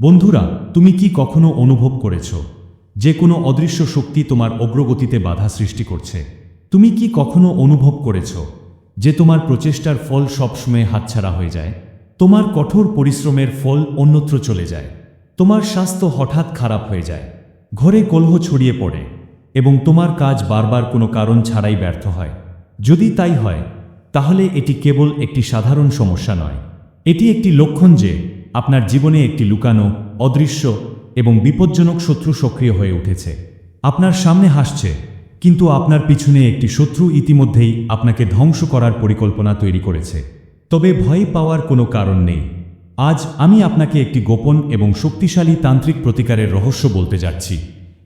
বন্ধুরা, তুমি কি কখনো অনুভব করেছ? যে কোনো অদৃশ্য শক্তি তোমার অগ্রগতিতে বাধা সৃষ্টি করছে। তুমি কি কখনো অনুভব করেছ যে তোমার প্রচেষ্টার ফল সবসময় হাতছাড়া হয়ে যায়? তোমার কঠোর পরিশ্রমের ফল অন্যত্র চলে যায়। তোমার স্বাস্থ্য হঠাৎ খারাপ হয়ে যায়। ঘরে কলহ ছড়িয়ে পড়ে এবং তোমার কাজ বারবার কোনো কারণ ছাড়াই ব্যর্থ হয়। যদি তাই হয়, তাহলে এটি কেবল একটি সাধারণ সমস্যা নয়। এটি একটি লক্ষণ যে আপনার জীবনে একটি লুকানো, অদৃশ্য এবং বিপজ্জনক শত্রু সক্রিয় হয়ে উঠেছে। আপনার সামনে হাসছে, কিন্তু আপনার পিছনে একটি শত্রু ইতিমধ্যেই আপনাকে ধ্বংস করার পরিকল্পনা তৈরি করেছে। তবে ভয় পাওয়ার কোনো কারণ নেই। আজ আমি আপনাকে একটি গোপন এবং শক্তিশালী তান্ত্রিক প্রতিকারের রহস্য বলতে যাচ্ছি।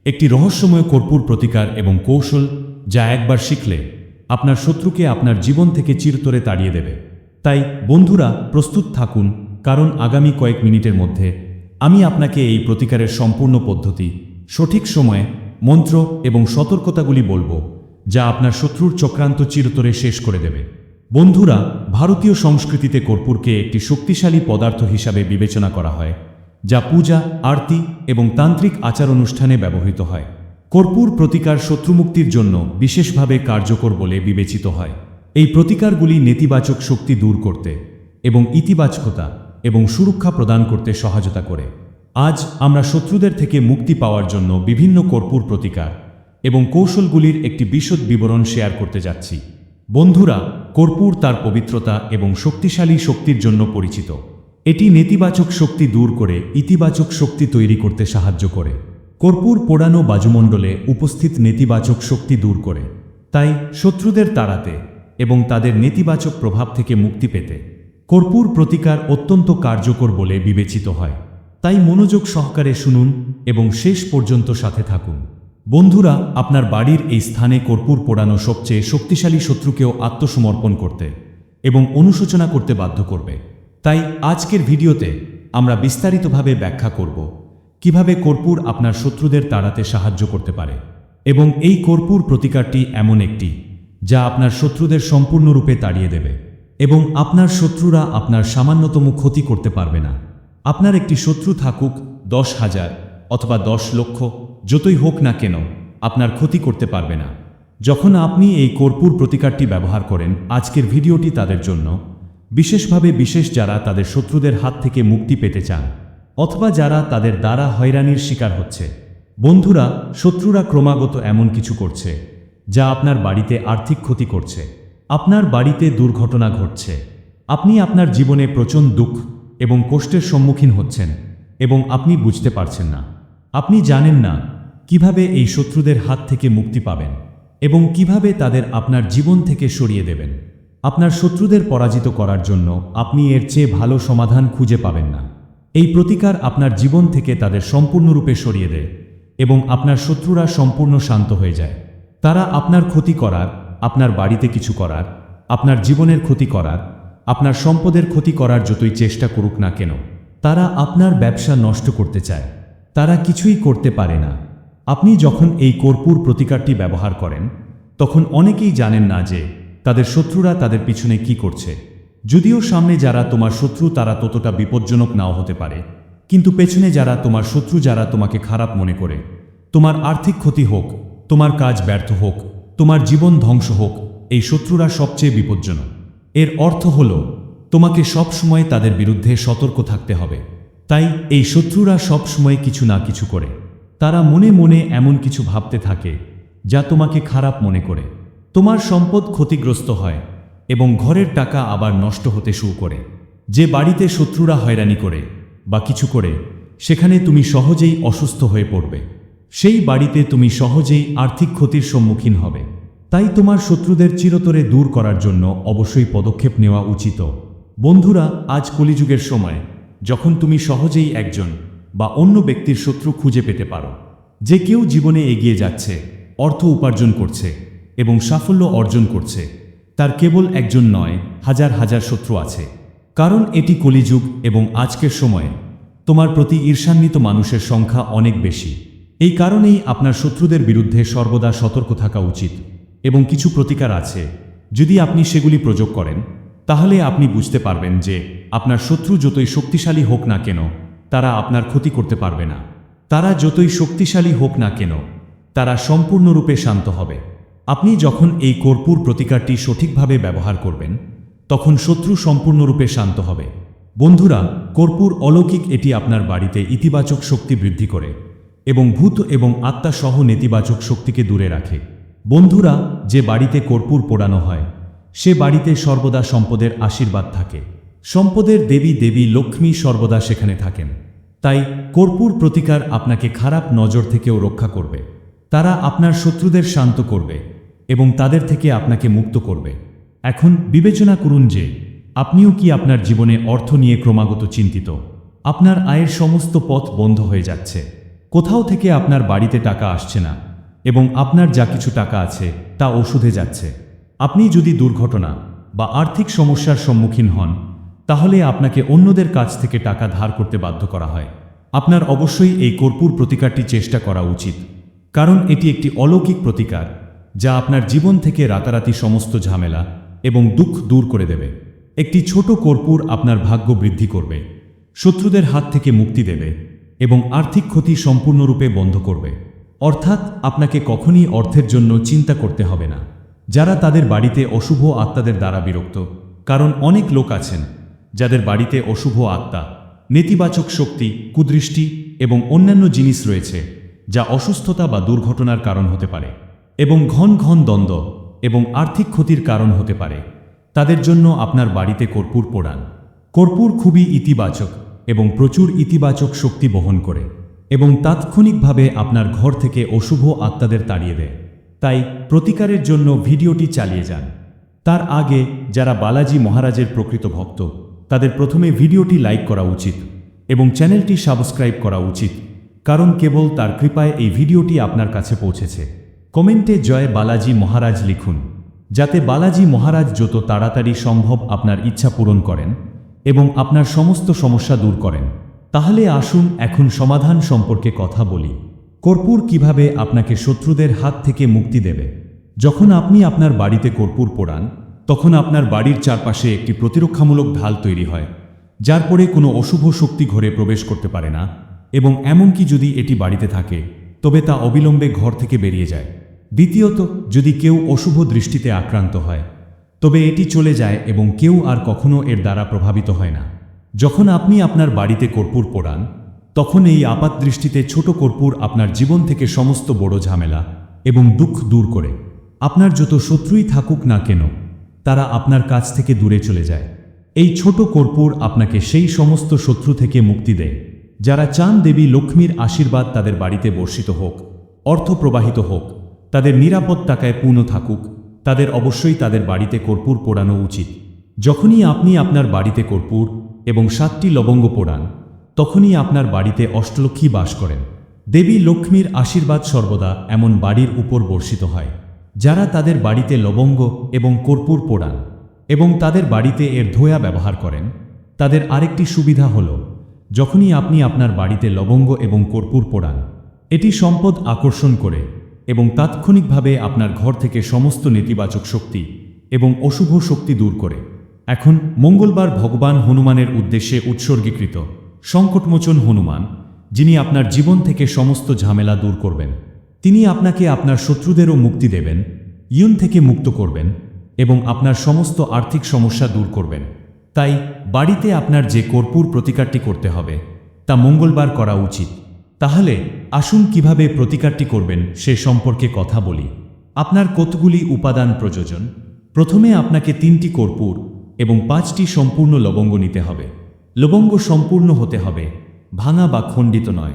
একটি রহস্যময় কর্পূর প্রতিকার এবং কৌশল যা একবার শিখলে আপনার শত্রুকে আপনার জীবন থেকে চিরতরে তাড়িয়ে দেবে। তাই, বন্ধুরা, প্রস্তুত থাকুন কারণ আগামী কয়েক মিনিটের মধ্যে আমি আপনাকে এই প্রতিকারের সম্পূর্ণ পদ্ধতি, সঠিক সময়ে, মন্ত্র এবং সতর্কতাগুলি বলব, যা আপনার শত্রুর চক্রান্ত চিরতরে শেষ করে দেবে। বন্ধুরা, ভারতীয় সংস্কৃতিতে কর্পূরকে একটি শক্তিশালী পদার্থ হিসাবে বিবেচনা করা হয়, যা পূজা, আরতি এবং তান্ত্রিক আচার অনুষ্ঠানে ব্যবহৃত হয়। কর্পূর প্রতিকার শত্রুমুক্তির জন্য বিশেষভাবে কার্যকর বলে বিবেচিত হয়। এই প্রতিকারগুলি নেতিবাচক শক্তি দূর করতে এবং ইতিবাচকতা এবং সুরক্ষা প্রদান করতে সহায়তা করে। আজ আমরা শত্রুদের থেকে মুক্তি পাওয়ার জন্য বিভিন্ন কর্পূর প্রতিকার এবং কৌশলগুলির একটি বিশদ বিবরণ শেয়ার করতে যাচ্ছি। বন্ধুরা, কর্পূর তার পবিত্রতা এবং শক্তিশালী শক্তির জন্য পরিচিত। এটি নেতিবাচক শক্তি দূর করে ইতিবাচক শক্তি তৈরি করতে সাহায্য করে। কর্পূর পোড়ানো বাজুমণ্ডলে উপস্থিত নেতিবাচক শক্তি দূর করে। তাই শত্রুদের তাড়াতে এবং তাদের নেতিবাচক প্রভাব থেকে মুক্তি পেতে কর্পূর প্রতিকার অত্যন্ত কার্যকর বলে বিবেচিত হয়। তাই মনোযোগ সহকারে শুনুন এবং শেষ পর্যন্ত সাথে থাকুন। বন্ধুরা, আপনার বাড়ির এই স্থানে কর্পূর পোড়ানো সবচেয়ে শক্তিশালী শত্রুকেও আত্মসমর্পণ করতে এবং অনুশোচনা করতে বাধ্য করবে। তাই আজকের ভিডিওতে আমরা বিস্তারিতভাবে ব্যাখ্যা করব কীভাবে কর্পূর আপনার শত্রুদের তাড়াতে সাহায্য করতে পারে এবং এই কর্পূর প্রতিকারটি এমন একটি যা আপনার শত্রুদের সম্পূর্ণরূপে তাড়িয়ে দেবে। এবং আপনার শত্রুরা আপনার সামান্যতম ক্ষতি করতে পারবে না। আপনার একটি শত্রু থাকুক দশ হাজার অথবা দশ লক্ষ, যতই হোক না কেন, আপনার ক্ষতি করতে পারবে না। যখন আপনি এই কর্পূর প্রতিকারটি ব্যবহার করেন, আজকের ভিডিওটি তাদের জন্য। বিশেষভাবে বিশেষ যারা তাদের শত্রুদের হাত থেকে মুক্তি পেতে চান, অথবা যারা তাদের দ্বারা হয়রানির শিকার হচ্ছে। বন্ধুরা, শত্রুরা ক্রমাগত এমন কিছু করছে, যা আপনার বাড়িতে আর্থিক ক্ষতি করছে। আপনার বাড়িতে দুর্ঘটনা ঘটছে। আপনি আপনার জীবনে প্রচণ্ড দুঃখ এবং কষ্টের সম্মুখীন হচ্ছেন এবং আপনি বুঝতে পারছেন না। আপনি জানেন না কীভাবে এই শত্রুদের হাত থেকে মুক্তি পাবেন এবং কীভাবে তাদের আপনার জীবন থেকে সরিয়ে দেবেন। আপনার শত্রুদের পরাজিত করার জন্য আপনি এর চেয়ে ভালো সমাধান খুঁজে পাবেন না। এই প্রতিকার আপনার জীবন থেকে তাদের সম্পূর্ণরূপে সরিয়ে দেয় এবং আপনার শত্রুরা সম্পূর্ণ শান্ত হয়ে যায়। তারা আপনার ক্ষতি করার আপনার বাড়িতে কিছু করার, আপনার জীবনের ক্ষতি করার, আপনার সম্পদের ক্ষতি করার যতই চেষ্টা করুক না কেন, তারা আপনার ব্যবসা নষ্ট করতে চায়। তারা কিছুই করতে পারে না। আপনি যখন এই কর্পূর প্রতিকারটি ব্যবহার করেন, তখন অনেকেই জানেন না যে তাদের শত্রুরা তাদের পিছনে কি করছে। যদিও সামনে যারা তোমার শত্রু, তারা ততটা বিপজ্জনক নাও হতে পারে। কিন্তু পেছনে যারা তোমার শত্রু, যারা তোমাকে খারাপ মনে করে, তোমার আর্থিক ক্ষতি হোক, তোমার কাজ ব্যর্থ হোক তোমার জীবন ধ্বংস হোক, এই শত্রুরা সবচেয়ে বিপজ্জনক। এর অর্থ হল, তোমাকে সবসময় তাদের বিরুদ্ধে সতর্ক থাকতে হবে। তাই এই শত্রুরা সবসময় কিছু না কিছু করে। তারা মনে মনে এমন কিছু ভাবতে থাকে, যা তোমাকে খারাপ মনে করে। তোমার সম্পদ ক্ষতিগ্রস্ত হয় এবং ঘরের টাকা আবার নষ্ট হতে শুরু করে। যে বাড়িতে শত্রুরা হয়রানি করে বা কিছু করে, সেখানে তুমি সহজেই অসুস্থ হয়ে পড়বে। সেই বাড়িতে তুমি সহজেই আর্থিক ক্ষতির সম্মুখীন হবে। তাই তোমার শত্রুদের চিরতরে দূর করার জন্য অবশ্যই পদক্ষেপ নেওয়া উচিত। বন্ধুরা, আজ কলিযুগের সময়, যখন তুমি সহজেই একজন বা অন্য ব্যক্তির শত্রু খুঁজে পেতে পারো। যে কেউ জীবনে এগিয়ে যাচ্ছে, অর্থ উপার্জন করছে এবং সাফল্য অর্জন করছে, তার কেবল একজন নয়, হাজার হাজার শত্রু আছে। কারণ এটি কলিযুগ এবং আজকের সময়ে তোমার প্রতি ঈর্ষান্বিত মানুষের সংখ্যা অনেক বেশি। এই কারণেই আপনার শত্রুদের বিরুদ্ধে সর্বদা সতর্ক থাকা উচিত এবং কিছু প্রতিকার আছে। যদি আপনি সেগুলি প্রয়োগ করেন, তাহলে আপনি বুঝতে পারবেন যে আপনার শত্রু যতই শক্তিশালী হোক না কেন, তারা আপনার ক্ষতি করতে পারবে না। তারা যতই শক্তিশালী হোক না কেন, তারা সম্পূর্ণরূপে শান্ত হবে। আপনি যখন এই কর্পূর প্রতিকারটি সঠিকভাবে ব্যবহার করবেন, তখন শত্রু সম্পূর্ণরূপে শান্ত হবে। বন্ধুরা, কর্পূর অলৌকিক এটি আপনার বাড়িতে ইতিবাচক শক্তি বৃদ্ধি করে। এবং ভূত এবং আত্মা সহ নেতিবাচক শক্তিকে দূরে রাখে। বন্ধুরা, যে বাড়িতে কর্পূর পোড়ানো হয়, সে বাড়িতে সর্বদা সম্পদের আশীর্বাদ থাকে। সম্পদের দেবী দেবী লক্ষ্মী সর্বদা সেখানে থাকেন। তাই কর্পূর প্রতিকার আপনাকে খারাপ নজর থেকেও রক্ষা করবে। তারা আপনার শত্রুদের শান্ত করবে এবং তাদের থেকে আপনাকে মুক্ত করবে। এখন বিবেচনা করুন যে, আপনিও কি আপনার জীবনে অর্থ নিয়ে ক্রমাগত চিন্তিত? আপনার আয়ের সমস্ত পথ বন্ধ হয়ে যাচ্ছে। কোথাও থেকে আপনার বাড়িতে টাকা আসছে না এবং আপনার যা কিছু টাকা আছে তা ওষুধে যাচ্ছে। আপনি যদি দুর্ঘটনা বা আর্থিক সমস্যার সম্মুখীন হন, তাহলে আপনাকে অন্যদের কাছ থেকে টাকা ধার করতে বাধ্য করা হয়। আপনার অবশ্যই এই কর্পূর প্রতিকারটি চেষ্টা করা উচিত, কারণ এটি একটি অলৌকিক প্রতিকার যা আপনার জীবন থেকে রাতারাতি সমস্ত ঝামেলা এবং দুঃখ দূর করে দেবে। একটি ছোট কর্পূর আপনার ভাগ্য বৃদ্ধি করবে, শত্রুদের হাত থেকে মুক্তি দেবে এবং আর্থিক ক্ষতি সম্পূর্ণরূপে বন্ধ করবে। অর্থাৎ আপনাকে কখনই অর্থের জন্য চিন্তা করতে হবে না। যারা তাদের বাড়িতে অশুভ আত্মাদের দ্বারা বিরক্ত, কারণ অনেক লোক আছেন, যাদের বাড়িতে অশুভ আত্মা, নেতিবাচক শক্তি, কুদৃষ্টি এবং অন্যান্য জিনিস রয়েছে, যা অসুস্থতা বা দুর্ঘটনার কারণ হতে পারে এবং ঘন ঘন দ্বন্দ্ব এবং আর্থিক ক্ষতির কারণ হতে পারে। তাদের জন্য আপনার বাড়িতে কর্পূর পোড়ান। কর্পূর খুবই ইতিবাচক এবং প্রচুর ইতিবাচক শক্তি বহন করে এবং তাৎক্ষণিকভাবে আপনার ঘর থেকে অশুভ আত্মাদের তাড়িয়ে দেয়। তাই প্রতিকারের জন্য ভিডিওটি চালিয়ে যান। তার আগে যারা বালাজি মহারাজের প্রকৃত ভক্ত, তাদের প্রথমে ভিডিওটি লাইক করা উচিত এবং চ্যানেলটি সাবস্ক্রাইব করা উচিত, কারণ কেবল তার কৃপায় এই ভিডিওটি আপনার কাছে পৌঁছেছে। কমেন্টে জয় বালাজি মহারাজ লিখুন, যাতে বালাজি মহারাজ যত তাড়াতাড়ি সম্ভব আপনার ইচ্ছা পূরণ করেন এবং আপনার সমস্ত সমস্যা দূর করেন। তাহলে আসুন এখন সমাধান সম্পর্কে কথা বলি। কর্পূর কীভাবে আপনাকে শত্রুদের হাত থেকে মুক্তি দেবে? যখন আপনি আপনার বাড়িতে কর্পূর পোড়ান, তখন আপনার বাড়ির চারপাশে একটি প্রতিরক্ষামূলক ঢাল তৈরি হয়, যার পরে কোনো অশুভ শক্তি ঘরে প্রবেশ করতে পারে না এবং এমনকি যদি এটি বাড়িতে থাকে, তবে তা অবিলম্বে ঘর থেকে বেরিয়ে যায়। দ্বিতীয়ত, যদি কেউ অশুভ দৃষ্টিতে আক্রান্ত হয় তবে এটি চলে যায় এবং কেউ আর কখনো এর দ্বারা প্রভাবিত হয় না। যখন আপনি আপনার বাড়িতে কর্পূর পোড়ান, তখন এই আপাত দৃষ্টিতে ছোট কর্পূর আপনার জীবন থেকে সমস্ত বড় ঝামেলা এবং দুঃখ দূর করে। আপনার যত শত্রুই থাকুক না কেন, তারা আপনার কাছ থেকে দূরে চলে যায়। এই ছোট কর্পূর আপনাকে সেই সমস্ত শত্রু থেকে মুক্তি দেয়, যারা চান দেবী লক্ষ্মীর আশীর্বাদ তাদের বাড়িতে বর্ষিত হোক অর্থ প্রবাহিত হোক, তাদের নিরাপদ টাকায় পূর্ণ থাকুক তাদের অবশ্যই তাদের বাড়িতে কর্পূর পোড়ানো উচিত। যখনই আপনি আপনার বাড়িতে কর্পূর এবং সাতটি লবঙ্গ পোড়ান, তখনই আপনার বাড়িতে অষ্টলক্ষ্মী বাস করেন। দেবী লক্ষ্মীর আশীর্বাদ সর্বদা এমন বাড়ির উপর বর্ষিত হয়, যারা তাদের বাড়িতে লবঙ্গ এবং কর্পূর পোড়ান এবং তাদের বাড়িতে এর ধোয়া ব্যবহার করেন। তাদের আরেকটি সুবিধা হল, যখনই আপনি আপনার বাড়িতে লবঙ্গ এবং কর্পূর পোড়ান, এটি সম্পদ আকর্ষণ করে। এবং তাৎক্ষণিকভাবে আপনার ঘর থেকে সমস্ত নেতিবাচক শক্তি এবং অশুভ শক্তি দূর করে। এখন মঙ্গলবার ভগবান হনুমানের উদ্দেশ্যে উৎসর্গীকৃত সংকটমোচন হনুমান, যিনি আপনার জীবন থেকে সমস্ত ঝামেলা দূর করবেন। তিনি আপনাকে আপনার শত্রুদেরও মুক্তি দেবেন, ইয়ন থেকে মুক্ত করবেন এবং আপনার সমস্ত আর্থিক সমস্যা দূর করবেন। তাই বাড়িতে আপনার যে কর্পূর প্রতিকারটি করতে হবে, তা মঙ্গলবার করা উচিত। তাহলে, আসুন কীভাবে প্রতিকারটি করবেন সে সম্পর্কে কথা বলি। আপনার কতগুলি উপাদান প্রয়োজন? প্রথমে আপনাকে তিনটি কর্পূর এবং পাঁচটি সম্পূর্ণ লবঙ্গ নিতে হবে। লবঙ্গ সম্পূর্ণ হতে হবে, ভাঙা বা খণ্ডিত নয়।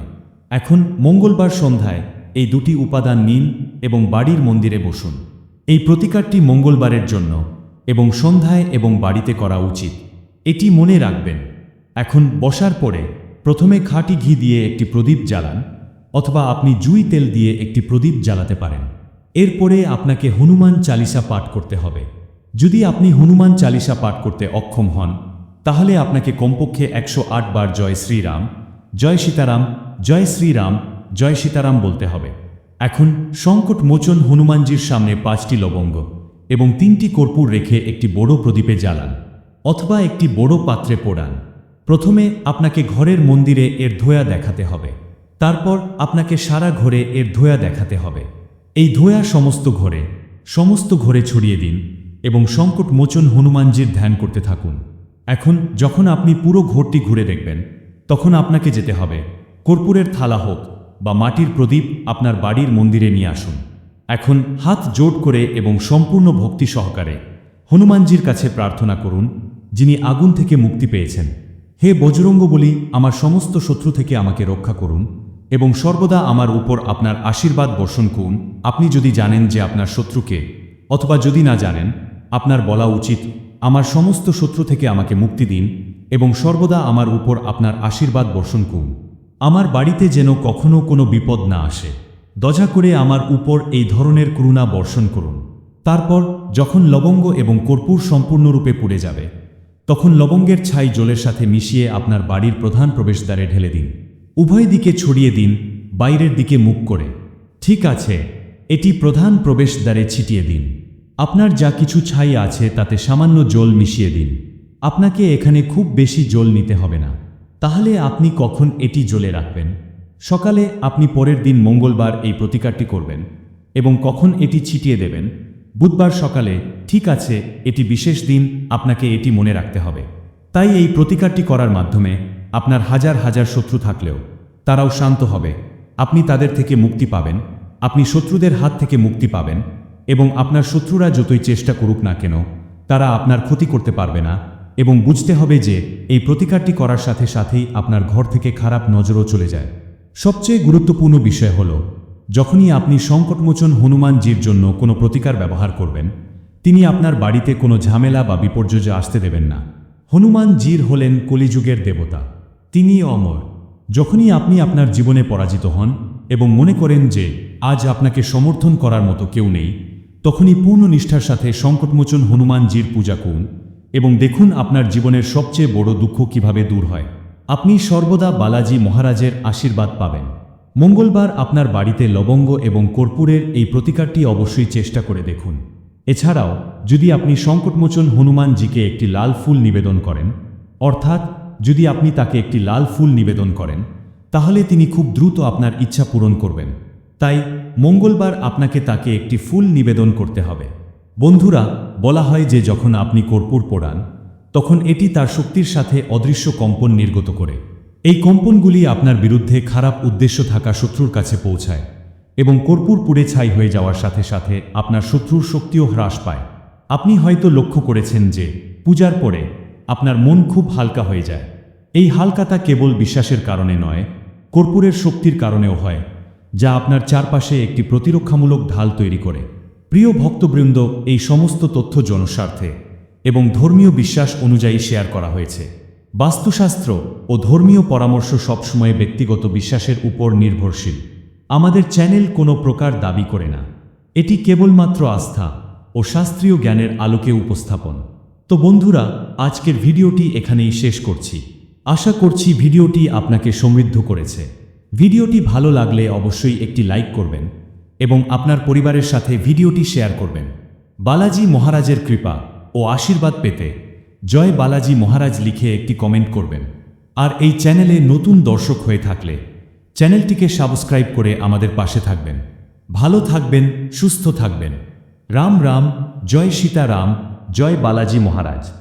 এখন, মঙ্গলবার সন্ধ্যায় এই দুটি উপাদান নিন এবং বাড়ির মন্দিরে বসুন। এই প্রতিকারটি মঙ্গলবারের জন্য এবং সন্ধ্যায় এবং বাড়িতে করা উচিত। এটি মনে রাখবেন। এখন, বসার পরে প্রথমে খাঁটি ঘি দিয়ে একটি প্রদীপ জ্বালান, অথবা আপনি জুই তেল দিয়ে একটি প্রদীপ জ্বালাতে পারেন। এরপরে আপনাকে হনুমান চালিসা পাঠ করতে হবে। যদি আপনি হনুমান চালিসা পাঠ করতে অক্ষম হন, তাহলে আপনাকে কমপক্ষে একশো আট বার জয় শ্রীরাম, জয় সীতারাম, জয় শ্রীরাম, জয় সীতারাম বলতে হবে। এখন সংকট মোচন হনুমানজির সামনে পাঁচটি লবঙ্গ এবং তিনটি কর্পূর রেখে একটি বড় প্রদীপে জ্বালান, অথবা একটি বড় পাত্রে পোড়ান। প্রথমে আপনাকে ঘরের মন্দিরে এর ধোয়া দেখাতে হবে। তারপর আপনাকে সারা ঘরে এর ধোয়া দেখাতে হবে। এই ধোয়া সমস্ত ঘরে সমস্ত ঘরে ছড়িয়ে দিন এবং সংকট মোচন হনুমানজির ধ্যান করতে থাকুন। এখন যখন আপনি পুরো ঘরটি ঘুরে দেখবেন, তখন আপনাকে যেতে হবে, কর্পূরের থালা হোক বা মাটির প্রদীপ আপনার বাড়ির মন্দিরে নিয়ে আসুন। এখন হাত জোট করে এবং সম্পূর্ণ ভক্তি সহকারে হনুমানজির কাছে প্রার্থনা করুন, যিনি আগুন থেকে মুক্তি পেয়েছেন। হে বজরঙ্গ বলি, আমার সমস্ত শত্রু থেকে আমাকে রক্ষা করুন, এবং সর্বদা আমার উপর আপনার আশীর্বাদ বর্ষণ করুন। আপনি যদি জানেন যে আপনার শত্রুকে, অথবা যদি না জানেন, আপনার বলা উচিত, আমার সমস্ত শত্রু থেকে আমাকে মুক্তি দিন, এবং সর্বদা আমার উপর আপনার আশীর্বাদ বর্ষণ করুন। আমার বাড়িতে যেন কখনো কোনো বিপদ না আসে। দজা করে আমার উপর এই ধরনের করুণা বর্ষণ করুন। তারপর যখন লবঙ্গ এবং কর্পূর সম্পূর্ণরূপে পুড়ে যাবে তখন লবঙ্গের ছাই জলের সাথে মিশিয়ে আপনার বাড়ির প্রধান প্রবেশদ্বারে ঢেলে দিন। উভয় দিকে ছড়িয়ে দিন, বাইরের দিকে মুখ করে। ঠিক আছে, এটি প্রধান প্রবেশদ্বারে ছিটিয়ে দিন। আপনার যা কিছু ছাই আছে তাতে সামান্য জল মিশিয়ে দিন। আপনাকে এখানে খুব বেশি জল নিতে হবে না। তাহলে আপনি কখন এটি জ্বলে রাখবেন? সকালে আপনি পরের দিন মঙ্গলবার এই প্রতিকারটি করবেন এবং কখন এটি ছিটিয়ে দেবেন? বুধবার সকালে, ঠিক আছে, এটি বিশেষ দিন, আপনাকে এটি মনে রাখতে হবে। তাই এই প্রতিকারটি করার মাধ্যমে আপনার হাজার হাজার শত্রু থাকলেও, তারাও শান্ত হবে। আপনি তাদের থেকে মুক্তি পাবেন, আপনি শত্রুদের হাত থেকে মুক্তি পাবেন, এবং আপনার শত্রুরা যতই চেষ্টা করুক না কেন, তারা আপনার ক্ষতি করতে পারবে না, এবং বুঝতে হবে যে এই প্রতিকারটি করার সাথে সাথেই আপনার ঘর থেকে খারাপ নজরও চলে যায়। সবচেয়ে গুরুত্বপূর্ণ বিষয় হল যখনই আপনি সংকটমোচন হনুমানজির জন্য কোনো প্রতিকার ব্যবহার করবেন, তিনি আপনার বাড়িতে কোনো ঝামেলা বা বিপর্যয় আসতে দেবেন না। হনুমানজির হলেন কলিযুগের দেবতা তিনি অমর। যখনই আপনি আপনার জীবনে পরাজিত হন এবং মনে করেন যে আজ আপনাকে সমর্থন করার মতো কেউ নেই, তখনই পূর্ণ নিষ্ঠার সাথে সংকটমোচন হনুমানজির পূজা করুন এবং দেখুন আপনার জীবনের সবচেয়ে বড় দুঃখ কীভাবে দূর হয়। আপনি সর্বদা বালাজি মহারাজের আশীর্বাদ পাবেন। মঙ্গলবার আপনার বাড়িতে লবঙ্গ এবং কর্পূরের এই প্রতিকারটি অবশ্যই চেষ্টা করে দেখুন। এছাড়াও, যদি আপনি সংকটমোচন হনুমানজিকে একটি লাল ফুল নিবেদন করেন, অর্থাৎ যদি আপনি তাকে একটি লাল ফুল নিবেদন করেন, তাহলে তিনি খুব দ্রুত আপনার ইচ্ছা পূরণ করবেন। তাই মঙ্গলবার আপনাকে তাকে একটি ফুল নিবেদন করতে হবে। বন্ধুরা, বলা হয় যে যখন আপনি কর্পূর পোড়ান, তখন এটি তার শক্তির সাথে অদৃশ্য কম্পন নির্গত করে। এই কম্পনগুলি আপনার বিরুদ্ধে খারাপ উদ্দেশ্য থাকা শত্রুর কাছে পৌঁছায় এবং কর্পূর পুড়ে ছাই হয়ে যাওয়ার সাথে সাথে আপনার শত্রুর শক্তিও হ্রাস পায়। আপনি হয়তো লক্ষ্য করেছেন যে, পূজার পরে আপনার মন খুব হালকা হয়ে যায়। এই হালকাতা কেবল বিশ্বাসের কারণে নয়, কর্পূরের শক্তির কারণেও হয়, যা আপনার চারপাশে একটি প্রতিরক্ষামূলক ঢাল তৈরি করে। প্রিয় ভক্তবৃন্দ, এই সমস্ত তথ্য জনস্বার্থে এবং ধর্মীয় বিশ্বাস অনুযায়ী শেয়ার করা হয়েছে। বাস্তুশাস্ত্র ও ধর্মীয় পরামর্শ সবসময় ব্যক্তিগত বিশ্বাসের উপর নির্ভরশীল। আমাদের চ্যানেল কোনো প্রকার দাবি করে না। এটি কেবলমাত্র আস্থা ও শাস্ত্রীয় জ্ঞানের আলোকে উপস্থাপন। তো বন্ধুরা, আজকের ভিডিওটি এখানেই শেষ করছি। আশা করছি ভিডিওটি আপনাকে সমৃদ্ধ করেছে। ভিডিওটি ভালো লাগলে অবশ্যই একটি লাইক করবেন এবং আপনার পরিবারের সাথে ভিডিওটি শেয়ার করবেন। বালাজি মহারাজের কৃপা ও আশীর্বাদ পেতে জয় বালাজি মহারাজ লিখে একটি কমেন্ট করবেন। আর এই চ্যানেলে নতুন দর্শক হয়ে থাকলে চ্যানেলটিকে সাবস্ক্রাইব করে আমাদের পাশে থাকবেন। ভালো থাকবেন, সুস্থ থাকবেন। রাম রাম, জয় সীতারাম, জয় বালাজি মহারাজ।